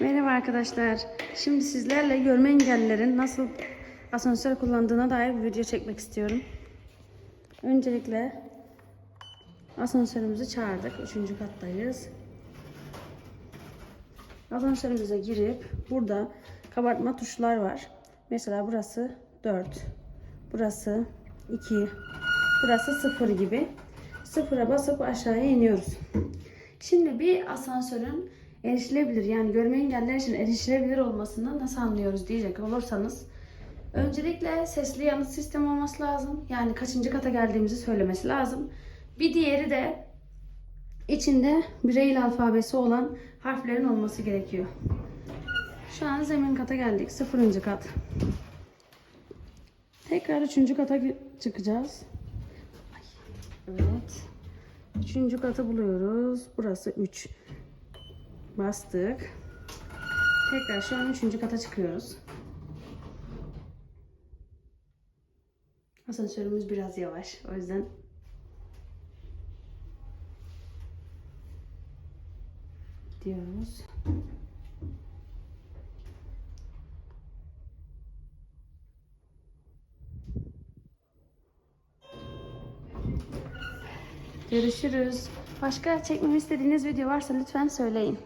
Merhaba arkadaşlar. Şimdi sizlerle görme engellilerin nasıl asansör kullandığına dair bir video çekmek istiyorum. Öncelikle asansörümüzü çağırdık. Üçüncü kattayız. Asansörümüze girip burada kabartma tuşlar var. Mesela burası 4. Burası 2. Burası 0 gibi. Sıfıra basıp aşağıya iniyoruz. Şimdi bir asansörün erişilebilir yani görme engelliler için erişilebilir olmasını nasıl anlıyoruz diyecek olursanız öncelikle sesli yanıt sistemi olması lazım. Yani kaçıncı kata geldiğimizi söylemesi lazım. Bir diğeri de içinde Braille alfabesi olan harflerin olması gerekiyor. Şu an zemin kata geldik. Sıfırıncı kat. Tekrar üçüncü kata çıkacağız. Evet. Üçüncü katı buluyoruz. Burası 3. Bastık. Tekrar şu an üçüncü kata çıkıyoruz. Asansörümüz biraz yavaş. O yüzden gidiyoruz. Görüşürüz. Başka çekmemi istediğiniz video varsa lütfen söyleyin.